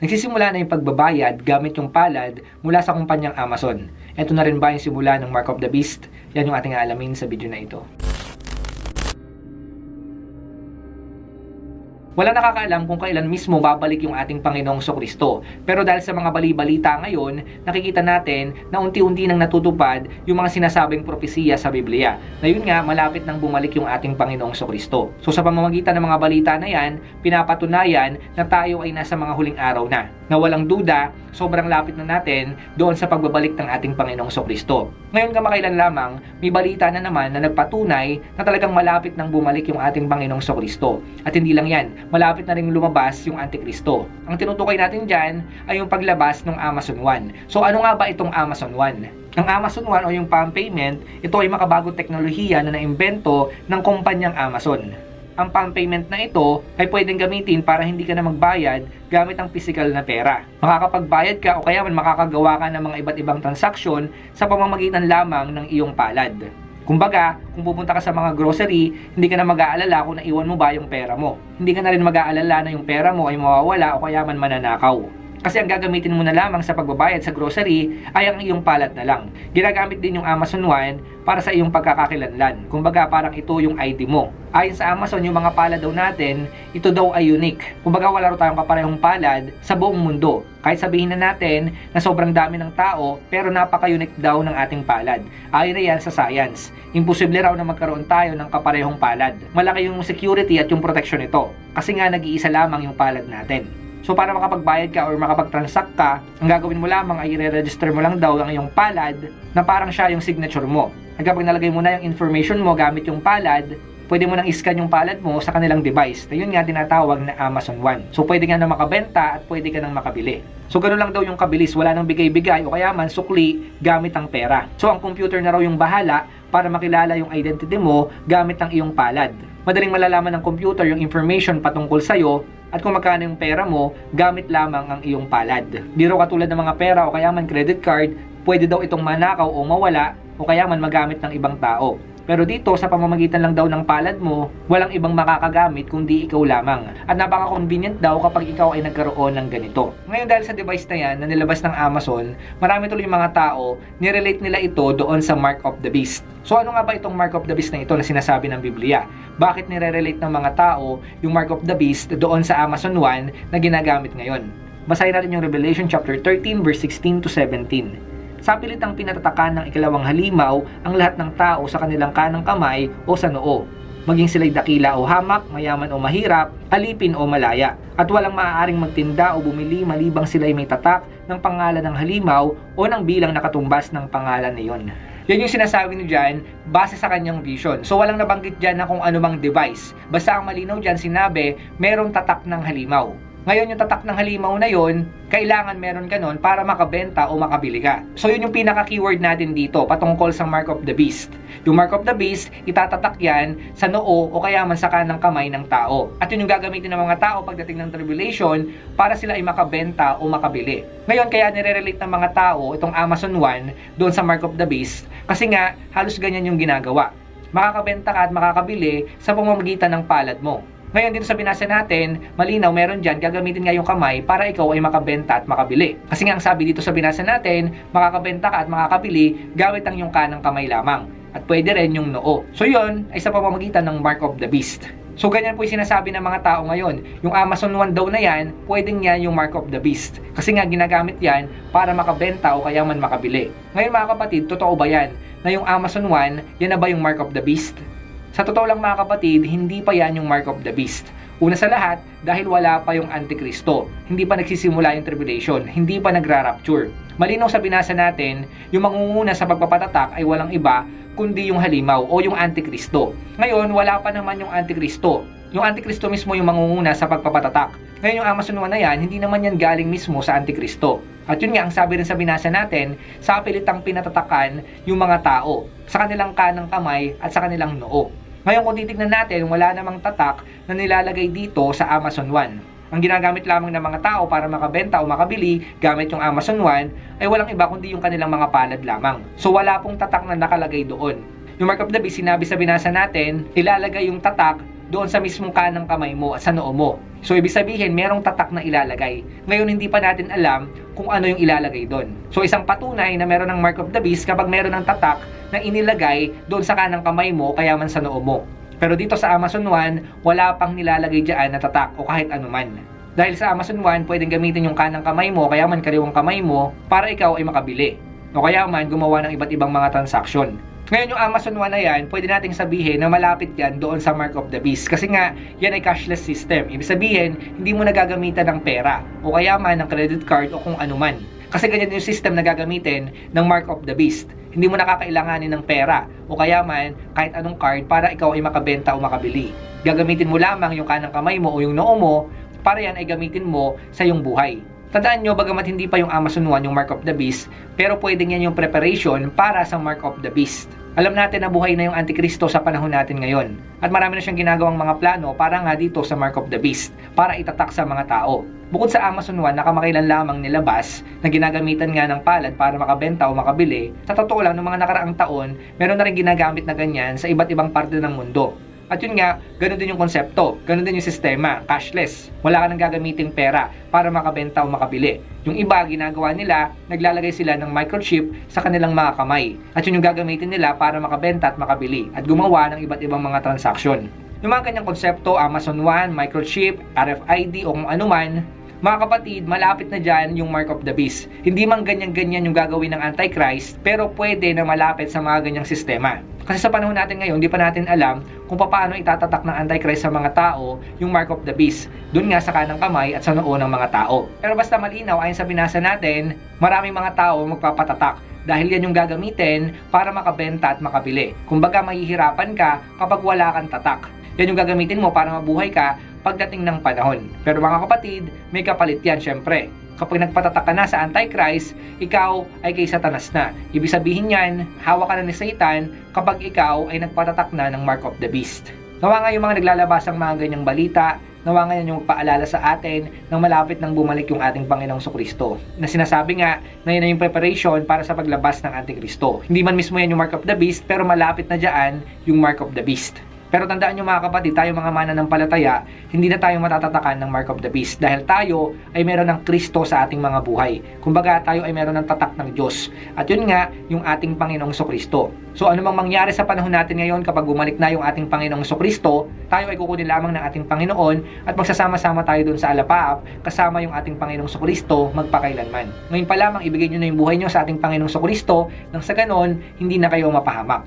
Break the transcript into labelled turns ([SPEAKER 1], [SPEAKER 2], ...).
[SPEAKER 1] Nagsisimula na yung pagbabayad gamit yung palad mula sa kumpanyang Amazon. Ito na rin ba yung simula ng Mark of the Beast? Yan yung ating aalamin sa video na ito. Wala nakakaalam kung kailan mismo babalik yung ating Panginoong Kristo. Pero dahil sa mga bali-balita ngayon, nakikita natin na unti-unti nang natutupad yung mga sinasabing propesiya sa Biblia. Na yun nga, malapit nang bumalik yung ating Panginoong Kristo. So sa pamamagitan ng mga balita na yan, pinapatunayan na tayo ay nasa mga huling araw na. Na walang duda, sobrang lapit na natin doon sa pagbabalik ng ating Panginoong Kristo. Ngayon kamakailan lamang, may balita na naman na nagpatunay na talagang malapit nang bumalik yung ating Panginoong Kristo. At hindi lang yan, malapit na rin lumabas yung Antikristo. Ang tinutukoy natin dyan ay yung paglabas ng Amazon One. So ano nga ba itong Amazon One? Ang Amazon One o yung palm payment, ito ay makabagong teknolohiya na naimbento ng kumpanyang Amazon. Ang palm payment na ito ay pwedeng gamitin para hindi ka na magbayad gamit ang physical na pera. Makakapagbayad ka o kaya man makakagawa ka ng mga iba't ibang transaksyon sa pamamagitan lamang ng iyong palad. Kumbaga, kung pupunta ka sa mga grocery, hindi ka na mag-aalala kung naiwan mo ba yung pera mo. Hindi ka na rin mag-aalala na yung pera mo ay mawawala o kaya man mananakaw. Kasi ang gagamitin mo na lamang sa pagbabayad sa grocery ay ang iyong palad na lang. Ginagamit din yung Amazon One para sa iyong pagkakakilanlan. Kumbaga parang ito yung ID mo. Ayon sa Amazon, yung mga palad daw natin, ito daw ay unique. Kumbaga wala rin tayong kaparehong palad sa buong mundo. Kahit sabihin na natin na sobrang dami ng tao, pero napaka-unique daw ng ating palad. Ayon na yan sa science. Imposible raw na magkaroon tayo ng kaparehong palad. Malaki yung security at yung protection nito. Kasi nga nag-iisa lamang yung palad natin. So para makapagbayad ka or makapag-transact ka, ang gagawin mo lamang ay i-register mo lang daw ang iyong palad na parang siya yung signature mo. At kapag nalagay mo na yung information mo gamit yung palad, pwede mo nang iscan yung palad mo sa kanilang device. Na yun nga tinatawag na Amazon One. So pwede ka na makabenta at pwede ka nang makabili. So ganoon lang daw yung kabilis, wala nang bigay-bigay o kaya man sukli gamit ang pera. So ang computer na raw yung bahala para makilala yung identity mo gamit ang iyong palad. Madaling malalaman ng computer yung information patungkol sa'yo at kung magkano yung pera mo gamit lamang ang iyong palad. Raw katulad ng mga pera o kaya man credit card, pwede daw itong manakaw o mawala o kaya man magamit ng ibang tao. Pero dito, sa pamamagitan lang daw ng palad mo, walang ibang makakagamit kundi ikaw lamang. At napaka-convenient daw kapag ikaw ay nagkaroon ng ganito. Ngayon dahil sa device na yan na nilabas ng Amazon, marami tuloy mga tao, nirelate nila ito doon sa Mark of the Beast. So ano nga ba itong Mark of the Beast na ito na sinasabi ng Biblia? Bakit nire-relate ng mga tao yung Mark of the Beast doon sa Amazon One na ginagamit ngayon? Basahin natin yung Revelation chapter 13 verse 16 to 17. Sa pilitang pinatatakan ng ikalawang halimaw ang lahat ng tao sa kanilang kanang kamay o sa noo. Maging sila'y dakila o hamak, mayaman o mahirap, alipin o malaya. At walang maaaring magtinda o bumili malibang sila'y may tatak ng pangalan ng halimaw o ng bilang nakatumbas ng pangalan niyon. Yan yung sinasabi niyo dyan base sa kanyang vision. So walang nabanggit dyan na kung anumang device. Basta ang malinaw dyan sinabi, merong tatak ng halimaw. Ngayon yung tatak ng halimaw na yon, kailangan meron ka nun para makabenta o makabili ka. So yun yung pinaka-keyword natin dito patungkol sa Mark of the Beast. Yung Mark of the Beast, itatatak yan sa noo o kaya man sa kanang kamay ng tao. At yun yung gagamitin ng mga tao pagdating ng tribulation para sila ay makabenta o makabili. Ngayon kaya nire-relate ng mga tao itong Amazon One doon sa Mark of the Beast kasi nga halos ganyan yung ginagawa. Makakabenta ka at makakabili sa pamamagitan ng palad mo. Ngayon dito sa binasa natin, malinaw meron dyan, gagamitin nga yung kamay para ikaw ay makabenta at makabili. Kasi nga ang sabi dito sa binasa natin, makakabenta ka at makakabili gamit ang yung kanang kamay lamang. At pwede rin yung noo. So yun ay sa pamamagitan ng Mark of the Beast. So ganyan po yung sinasabi ng mga tao ngayon. Yung Amazon One daw na yan, pwedeng yan yung Mark of the Beast. Kasi nga ginagamit yan para makabenta o kaya man makabili. Ngayon mga kapatid, totoo ba yan? Na yung Amazon One, yan na ba yung Mark of the Beast? Sa totoo lang mga kapatid, hindi pa yan yung Mark of the Beast. Una sa lahat, dahil wala pa yung Antikristo. Hindi pa nagsisimula yung tribulation. Hindi pa nagra-rapture. Malinaw sa binasa natin, yung mangunguna sa pagpapatatak ay walang iba kundi yung halimaw o yung Antikristo. Ngayon, wala pa naman yung Antikristo. Yung Antikristo mismo yung mangunguna sa pagpapatatak. Ngayon yung One na yan, hindi naman yan galing mismo sa Antikristo. At yun nga, ang sabi rin sa binasa natin, sa pilitang pinatatakan yung mga tao sa kanilang kanang kamay at sa kanilang noo. Ngayon kung titignan natin, wala namang tatak na nilalagay dito sa Amazon One. Ang ginagamit lamang ng mga tao para makabenta o makabili gamit yung Amazon One ay walang iba kundi yung kanilang mga palad lamang. So wala pong tatak na nakalagay doon. Yung Mark of the Beast, sinabi sa binasa natin, ilalagay yung tatak doon sa mismong kanang kamay mo at sa noo mo. So ibig sabihin, merong tatak na ilalagay. Ngayon hindi pa natin alam kung ano yung ilalagay doon. So isang patunay na meron ng mark of the beast kapag meron ng tatak na inilagay doon sa kanang kamay mo kaya man sa noo mo. Pero dito sa Amazon One, wala pang nilalagay dyan na tatak o kahit anuman. Dahil sa Amazon One, pwedeng gamitin yung kanang kamay mo, kaya man kariwang kamay mo, para ikaw ay makabili. O kaya man gumawa ng iba't ibang mga transaksyon. Ngayon yung Amazon One na yan, pwede nating sabihin na malapit yan doon sa Mark of the Beast. Kasi nga, yan ay cashless system. Ibig sabihin, hindi mo nagagamitan ng pera o kaya man ng credit card o kung ano man. Kasi ganyan yung system na gagamitin ng Mark of the Beast. Hindi mo nakakailanganin ng pera o kaya man kahit anong card para ikaw ay makabenta o makabili. Gagamitin mo lamang yung kanang kamay mo o yung noo mo para yan ay gamitin mo sa iyong buhay. Tandaan nyo, bagamat hindi pa yung Amazon One yung Mark of the Beast, pero pwedeng yan yung preparation para sa Mark of the Beast. Alam natin na buhay na yung Antikristo sa panahon natin ngayon. At marami na siyang ginagawang mga plano para nga dito sa Mark of the Beast, para itatak sa mga tao. Bukod sa Amazon One, nakamakailan lamang nilabas na ginagamitan nga ng palad para makabenta o makabili, sa totoo lang, noong mga nakaraang taon, meron na rin ginagamit na ganyan sa iba't ibang parte ng mundo. At yun nga, ganun din yung konsepto, ganun din yung sistema, cashless. Wala ka nang gagamiting pera para makabenta o makabili. Yung iba, ginagawa nila, naglalagay sila ng microchip sa kanilang mga kamay. At yun yung gagamitin nila para makabenta at makabili at gumawa ng iba't ibang mga transaksyon. Yung mga kanyang konsepto, Amazon One, microchip, RFID o kung ano man, mga kapatid, malapit na dyan yung Mark of the Beast. Hindi man ganyan-ganyan yung gagawin ng Antichrist, pero pwede na malapit sa mga ganyang sistema. Kasi sa panahon natin ngayon, hindi pa natin alam kung paano itatatak ng Antichrist sa mga tao yung Mark of the Beast. Doon nga sa kanang kamay at sa noo ng mga tao. Pero basta malinaw, ayon sa binasa natin, maraming mga tao magpapatatak dahil yan yung gagamitin para makabenta at makabili. Kumbaga mahihirapan ka kapag wala kang tatak. Yan yung gagamitin mo para mabuhay ka pagdating ng panahon. Pero mga kapatid, may kapalit yan syempre. Kapag nagpatatak ka na sa Antichrist, ikaw ay kay Satanas na. Ibig sabihin yan, hawak ka na ni Satan kapag ikaw ay nagpatatak na ng Mark of the Beast. Nawa nga yung mga naglalabas ng mga ganyang balita, nawa nga yung paalala sa atin nang malapit nang bumalik yung ating Panginoong Kristo. Na sinasabi nga na yun na yung preparation para sa paglabas ng Antikristo. Hindi man mismo yan yung Mark of the Beast, pero malapit na dyan yung Mark of the Beast. Pero tandaan nyo mga kapatid, tayo mga mananampalataya, hindi na tayo matatatakan ng Mark of the Beast dahil tayo ay meron ng Kristo sa ating mga buhay. Kumbaga tayo ay meron ng tatak ng Diyos. At yun nga, yung ating Panginoong Kristo. So ano mang mangyari sa panahon natin ngayon kapag bumalik na yung ating Panginoong Kristo, tayo ay kukunin lamang ng ating Panginoon at magsasama-sama tayo dun sa alapaap kasama yung ating Panginoong Kristo magpakailanman. Ngayon pa lamang ibigay nyo na yung buhay nyo sa ating Panginoong Kristo nang sa ganon hindi na kayo mapahamak.